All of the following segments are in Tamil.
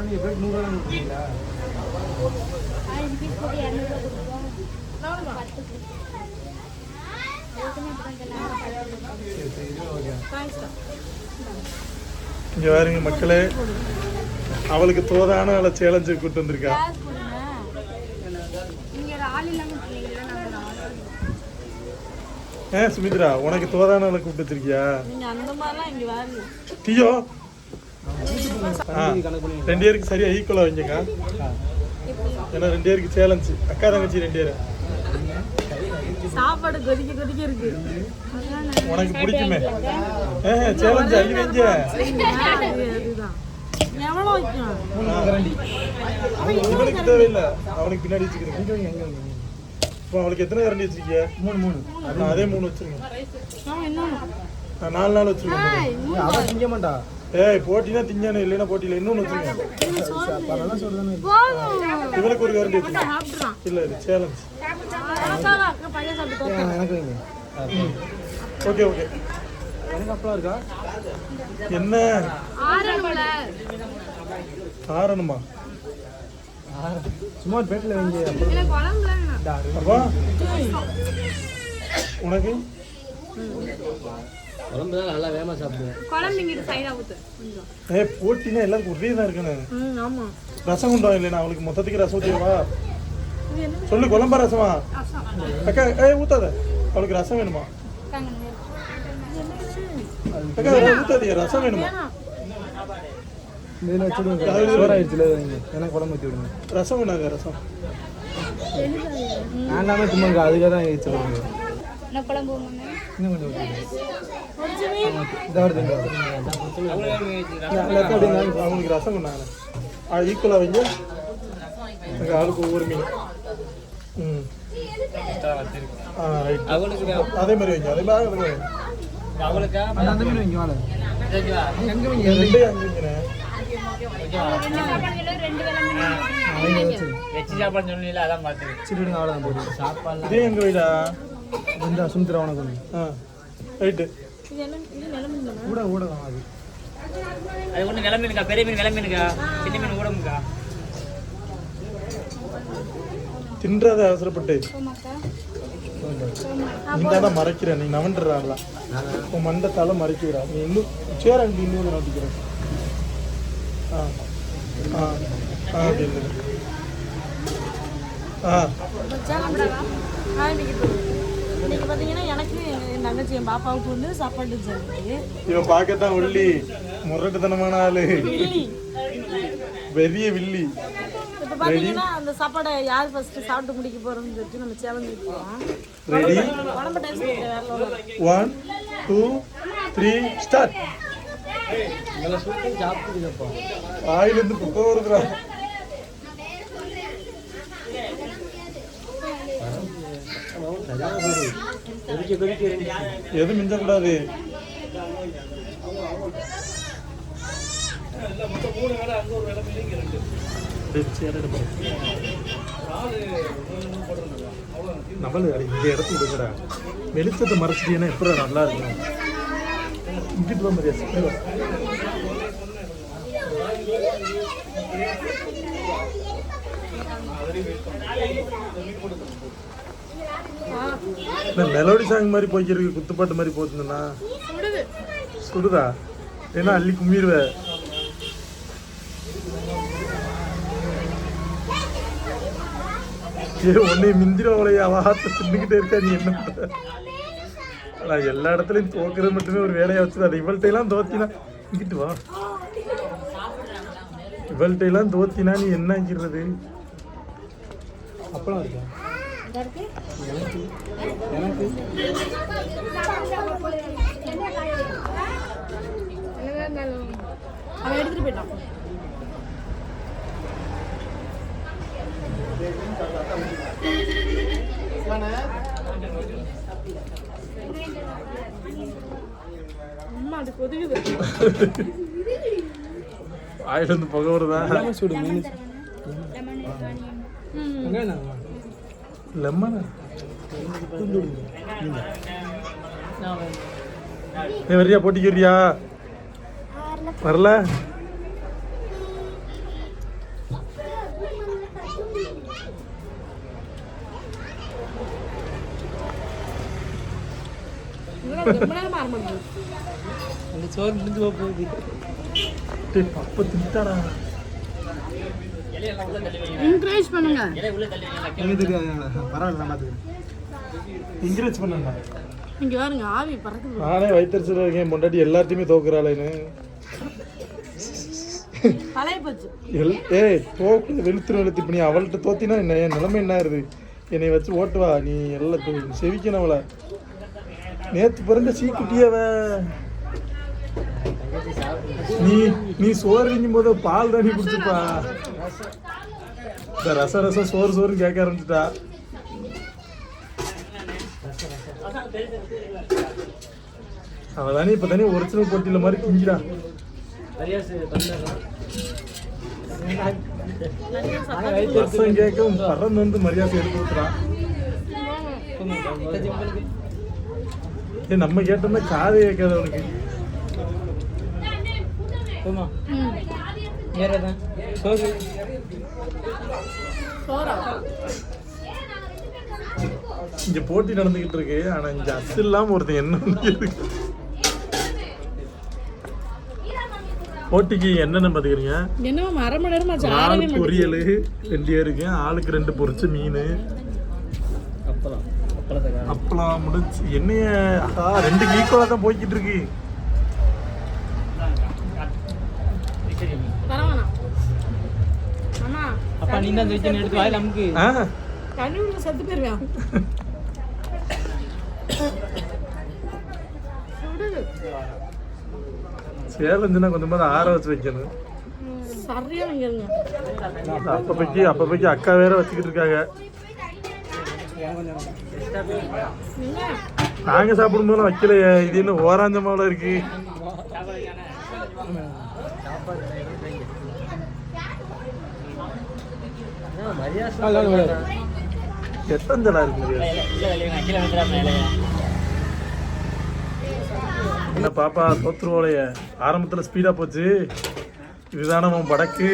நீங்கள் நூறுரூவா கொடுக்குறீங்களா இங்க பாருங்க மக்களே அவளுக்கு தோதான அவளை சேலஞ்சு கூட்டு வந்திருக்கா. நீங்க ஆள் இல்லாம இருக்கீங்களா நாங்க ஆள் ஏ சுமித்ரா உனக்கு தோதான அவளை கூப்பிட்டு வச்சிருக்கியா டியோ ரெண்டு பேருக்கு சரியா ஈக்குவலா வைங்கக்கா ஏன்னா ரெண்டு பேருக்கு சேலஞ்சு அக்கா தங்கச்சி ரெண்டு பேரும் சாப்பாடு கொதிக்க கொதிக்க இருக்கு. உனக்கு பிடிக்குமே? ஏ சேலஞ்சு அள்ளி வைங்க. இவனுக்கு தேவையில்லை. அவனுக்கு பின்னாடி வச்சுக்கிறேன். வைங்க வைங்க. இப்போ அவளுக்கு எத்தனை கரண்டி வச்சிருக்கீங்க மூணு மூணு. அதே மூணு வச்சிருக்கேன். நான் நாலு நாள் வச்சிருக்கேன். அவன் திங்க மாட்டா. ஏய் போட்டினா திங்கானு இல்லைன்னா போட்டியில். இன்னொன்று வச்சிருக்கேன். இவளுக்கு ஒரு கரண்டி இல்லை இது சேலஞ்ச் எனக்கு வைங்க. ஓகே ஓகே எனக்கு அப்பலாம் இருக்கா? என்ன? ஆறணுமா சும்மா பேட்டில் வைங்க. அப்பா உனக்கு? குழம்பு தான் நல்லா வேகமாக சாப்பிடுவேன். குழம்பு இங்கிட்டு சைடா ஊத்து. ஏ போட்டினா எல்லாருக்கும் ஒரே தான் இருக்கணும் ம் ஆமா. ரசம் கொண்டு வா இல்லைனா அவளுக்கு மொத்தத்துக்கு ரசம் ஊற்றிடுவா சொல்லு குழம்பா ரசமா? அக்கா ஏய் ஊத்தாத. அவளுக்கு ரசம் வேணுமா? அக்கா ஊத்தாதியா ரசம் வேணுமா? ரசம் வேணாங்க ரசம். வேண்டாமே சும்மா அதுக்காக தான் என்ன குழம்பு இன்னும் கொஞ்சம் அவங்களுக்கு ரசம் கொண்டாங்க ஈக்குவலாக வைங்க ஆளுக்கு ஒவ்வொரு மீன் ம் ஆ ரைட் அதே மாதிரி வைங்க அதே மாதிரி வைங்க. அந்த மீன் வைங்க எங்கே வைங்க ரெண்டே அஞ்சு மீன் சாப்பாடு ரெண்டு வேலை பார்த்து சாப்பாடு இதே எங்க வீடா இந்த சுந்தர ஆ ரைட்டு இது என்ன தான் அது அது ஒன்று நில மீனுக்கா பெரிய மீன் நில மீனுக்கா சின்ன மீன் ஊடமுக்கா தின்றாத அவசரப்பட்டு போமாக்கா நீ தானே மறைக்கிற நீ நவண்டுறாங்களா உன் மண்டத்தால மறைக்கிறா நீ இன்னும் சேர அங்கே இன்னொரு நோட்டிக்கிறேன் ஆ ஆ ஆ ஆ சாப்பிடாதா ஆ இன்னைக்கு பார்த்தீங்கன்னா எனக்கு என் தங்கச்சி என் பாப்பாவுக்கு வந்து சாப்பாடு செஞ்சு இவன் பார்க்கத்தான் ஒல்லி முரட்டுத்தனமான ஆளு. பெரிய வில்லி. இப்போ பார்த்தீங்கன்னா அந்த சாப்பாடை யார் ஃபர்ஸ்ட் சாப்பிட்டு முடிக்க போறோம்னு சொல்லிட்டு நம்ம சேலஞ்சு போகிறோம் ரெடி குழம்பு time. One two three start நல்லா சுற்றி சாப்பிட்டுக்கப்பா எதுவும் எது மிஞ்சக்கூடாது இந்த இடத்துக்கு விடுங்கடா வெளிச்சத்தை மறைச்சிட்டீங்கன்னா எப்படி நல்லா இருக்கும். இங்கிட்டு வா மரியா இந்த மெலோடி சாங் மாதிரி போய்க்கிறதுக்கு குத்துப்பாட்டு மாதிரி போச்சுன்னா சுடுதா. ஏன்னா அள்ளி கும்பிடுவ ஏ உன்னை மிந்திரவளைய வார்த்தை தின்னுக்கிட்டே இருக்கா நீ என்ன? நான் எல்லா இடத்துலயும் தோக்குறது மட்டுமே ஒரு வேலையா வச்சுது அது இவள்கிட்ட எல்லாம் தோத்தினா இங்கிட்டு வா. இவள்கிட்ட எல்லாம் தோத்தினா நீ என்ன ஆக்கிறது அப்பளம் இருக்கா? அவன் எடுத்துட்டு போயிட்டான் அம்மா அது கொதிக்குது ஆயில இருந்து புகை வருதா சுடு மீன் லெமன் நீ வரியா போட்டிக்கிறியா வரல. சோறு முடிஞ்சு போகுது அப்ப திட்டாடா. என்கரேஜ் பண்ணுங்க. பரவாயில்ல நான் என்கரேஜ் பண்ணா இங்க பாருங்க ஆவி பறக்குது. நானே வயிற்றுல இருக்கேன் பொண்டாட்டி எல்லாத்தையுமே தோக்குறாளேன்னு. பழைய போச்சு ஏய் தோக்கு வெளுத்துரு வெளுத்து. இப்போ நீ அவள்கிட்ட தோத்தினா என்ன? என் நிலைமை என்ன ஆயிருது என்னை வச்சு ஓட்டுவா? நீ எல்லாம் செவிக்கணும் அவளை. நேத்து பிறந்த சீக்குட்டியவ. நீ நீ சோறு திங்கும் போது பால் தண்ணி குடிச்சுப்பா. இந்த ரச ரசம் சோறு சோறு கேட்க ஆரம்பிச்சுட்டா. அவ தானே இப்ப தானே ஒரிஜினல் போட்டியில மாதிரி கிஞ்சிடா. ரசம் கேட்கவும் பறந்து வந்து மரியாதை எடுத்து விட்டுறான் நம்ம கேட்டோம்னா காது கேட்காது அவனுக்கு. போமா? வேற தான் சோறு? சோறா? இங்க போட்டி நடந்துகிட்டு இருக்கு. ஆனா இங்க அசு இல்லாம ஒருத்தன் என்ன? போட்டிக்கு என்னென்ன பாத்துக்கிறீங்க? என்ன அரை மணி நேரமா ஆச்சு ஆறவே ஆளுக்கு பொரியல் ரெண்டு பேருக்கு. ஆளுக்கு ரெண்டு பொரிச்ச மீன். அப்பளம். அப்பளம் முடிச்சு என்னைய ரெண்டு ஈக்குவலா தான் போய்கிட்டு இருக்கு பரவாயில்ல அண்ணா அப்பா நீ தான் வச்சு எடுத்து வாயில் நமக்கு ஆ கண்ணூர்ல செத்து போயிருவேன் சேலஞ்சுனா கொஞ்சம் ஆற வச்சு வைக்கணும். அப்பப்பைக்கு அப்பப்பைக்கு அக்கா வேற வச்சுக்கிட்டு இருக்காங்க. நாங்க சாப்பிடும் போது வைக்கலையே. இது என்ன ஓராஞ்ச மாவுல இருக்கு? எத்தஞ்சலா இருக்கு. என்ன பாப்பா தோத்துருவோலைய. ஆரம்பத்துல ஸ்பீடா போச்சு. இதுதானே உன் படக்கு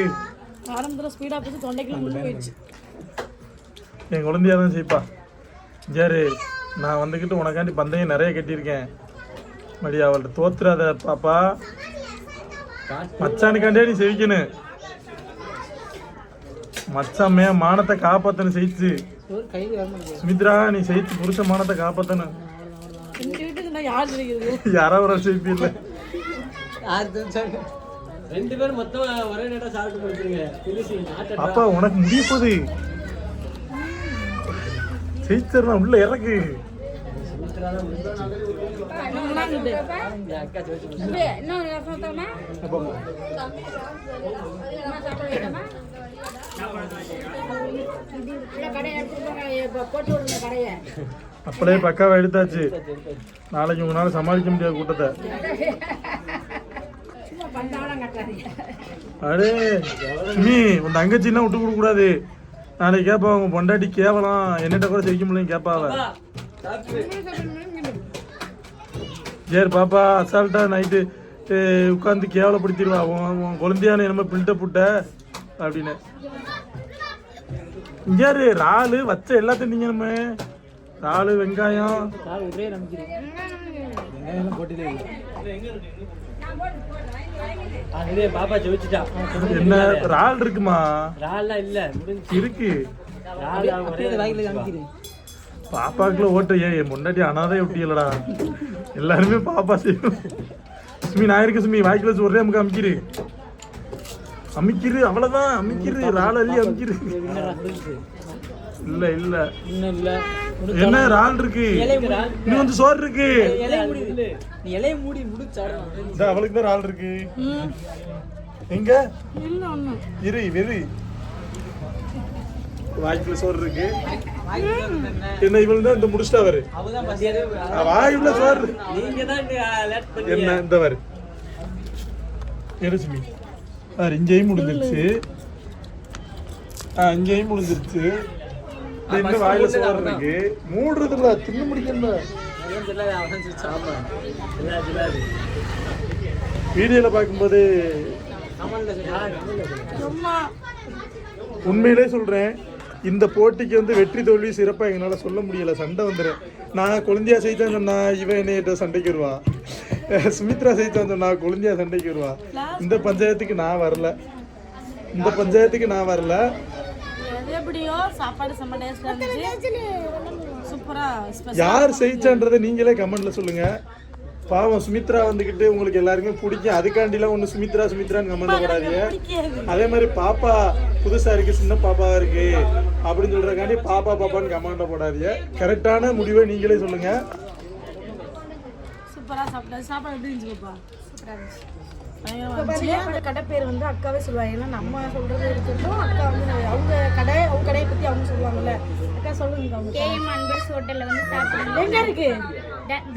ஆரம்பத்துல ஸ்பீடா போச்சு தொண்டைக்குள்ள முள்ளு போயிடுச்சு. என் குழந்தையா தான் செய்ப்பா ஜாரு நான் வந்துக்கிட்டு உனக்காண்டி பந்தயம் நிறைய கட்டியிருக்கேன். மடி அவள்கிட்ட தோத்துறாத பாப்பா. மச்சானுக்காண்டே நீ செவிக்கணும். மச்சாமே மானத்தை காப்பாத்தணும் செய்ச்சு. சுமித்ரா நீ செய்ச்சு புருஷ மானத்தை நான் யார் ஒரு செய்ப்பி இல்லை ரெண்டு பேரும் மொத்தமா ஒரே நேரம் சாப்பிட்டு அப்பா உனக்கு முடிய போகுது. செய்ச்சர்லாம் உள்ள இறக்கு. அப்படியே பக்காவை எடுத்தாச்சு. நாளைக்கு உங்களால சமாளிக்க முடியாத கூட்டத்தை. அடே நீ உன் தங்கச்சின்னா விட்டு கொடுக்க கூடாது. நாளைக்கு கேட்பா உங்க பொண்டாட்டி கேவலாம். என்னட்ட கூட சிரிக்க முடியல கேட்பாவ சரி பாப்பா அசால்ட்டா நைட்டு உட்காந்து கேவலப்படுத்திடுவா. உன் உன் குழந்தையான என்னமோ பில்ட்ட புட்ட அப்படின்னு. இங்கே இறாலு வச்ச எல்லாத்தையும் நீங்க நம்ம இறாலு வெங்காயம். என்ன? இறால் இருக்குமா? இருக்கு. பாப்பாக்குள்ள ஓட்டு ஏன் என் முன்னாடி அனாதை இல்லடா. எல்லாருமே பாப்பா செய்யும் சுமி நான் இருக்க சுமி வாய்க்குள்ள ஒரே நமக்கு அமிக்கிரு அமிக்கிரு அவ்வளவுதான் அமுக்கிரு ரால் அள்ளி அமிக்கிரு இல்ல இல்ல. என்ன ரால் இருக்கு? இன்னும் வந்து சோறு இருக்கு. இலைய மூடி அவளுக்கு தான் ரால் இருக்கு. எங்க? இரு வெறி வாய்க்குள்ள சோறு இருக்கு. என்ன இவள் தான் இந்த முடிச்சிட்டா வரு அவதான் பசியாதே வாயுள்ள சோறு. இருக்கு. நீங்க தான் லேட் பண்ணி என்ன இந்த வரு எரிசுமி வேறு இங்கேயும் முடிஞ்சிருச்சு. ஆ இங்கேயும் முடிஞ்சிருச்சு. இன்னும் வாயில சோறு இருக்கு. மூடுறதுல தின்னு முடிக்கல வீடியோல பார்க்கும்போது உண்மையிலே சொல்றேன். இந்த போட்டிக்கு வந்து வெற்றி தோல்வி சிறப்பாக எங்களால் சொல்ல முடியல. சண்டை வந்துடும் நான் குழந்தையா செய்தான் சொன்னா இவன் என்னையிட்ட சண்டைக்கு வருவா. சுமித்ரா செய்தான் சொன்னா குழந்தையா சண்டைக்கு வருவா. இந்த பஞ்சாயத்துக்கு நான் வரல. இந்த பஞ்சாயத்துக்கு நான் வரல. யார் செய்ச்சான்றதை நீங்களே கமெண்ட்ல சொல்லுங்க. பாவம் சுமித்ரா வந்துக்கிட்டு உங்களுக்கு எல்லாருக்குமே பிடிக்கும். அதுக்காண்டிலாம் ஒன்று சுமித்ரா சுமித்ரான்னு போடாதீங்க. அதே மாதிரி பாப்பா புதுசா இருக்கு சின்ன பாப்பாவா இருக்கு அப்படின்னு சொல்றதுக்காண்டி பாப்பா பாப்பான்னு போடாதீங்க. கரெக்டான முடிவை நீங்களே சொல்லுங்க. சூப்பரா சாப்பிட்டேன் சாப்பாடு எப்படி இருந்துச்சுப்பா சூப்பரா இருந்துச்சு. கடை பேர் வந்து அக்காவே சொல்லுவாங்க. ஏன்னா நம்ம சொல்றது இருக்கட்டும் அக்கா வந்து அவங்க கடை அவங்க கடையை பத்தி அவங்க சொல்லுவாங்கல்ல. அக்கா சொல்லுங்க கேஎம் அன்பர்ஸ் ஹோட்டல்ல வந்து சாப்பிடுங்க. எங்க இருக்கு?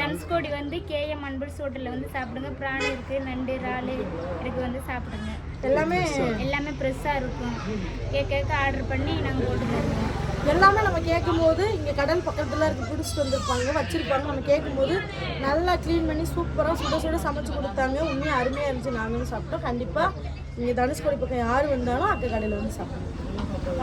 தனுஷ்கோடி வந்து கேஎம் அன்பர்ஸ் ஹோட்டல்ல வந்து சாப்பிடுங்க. பிராணி இருக்கு நண்டு இறாலு இருக்கு வந்து சாப்பிடுங்க. எல்லாமே எல்லாமே ஃப்ரெஷ்ஷா இருக்கும். கேட்க கேட்க ஆர்டர் பண்ணி நாங்க போட்டு தருவோம் எல்லாமே நம்ம கேட்கும்போது இங்கே கடல் பக்கத்தில் இருக்கு பிடிச்சிட்டு வந்திருப்பாங்க வச்சுருப்பாங்க. நம்ம கேட்கும்போது நல்லா க்ளீன் பண்ணி சூப்பராக சுட சுட சமைச்சு கொடுத்தாங்க. உண்மையாக அருமையாக இருந்துச்சு. நாங்களும் சாப்பிட்டோம். கண்டிப்பாக இங்கே தனுஷ்கோடி பக்கம் யார் வந்தாலும் அக்கா கடையில் வந்து சாப்பிடுவோம்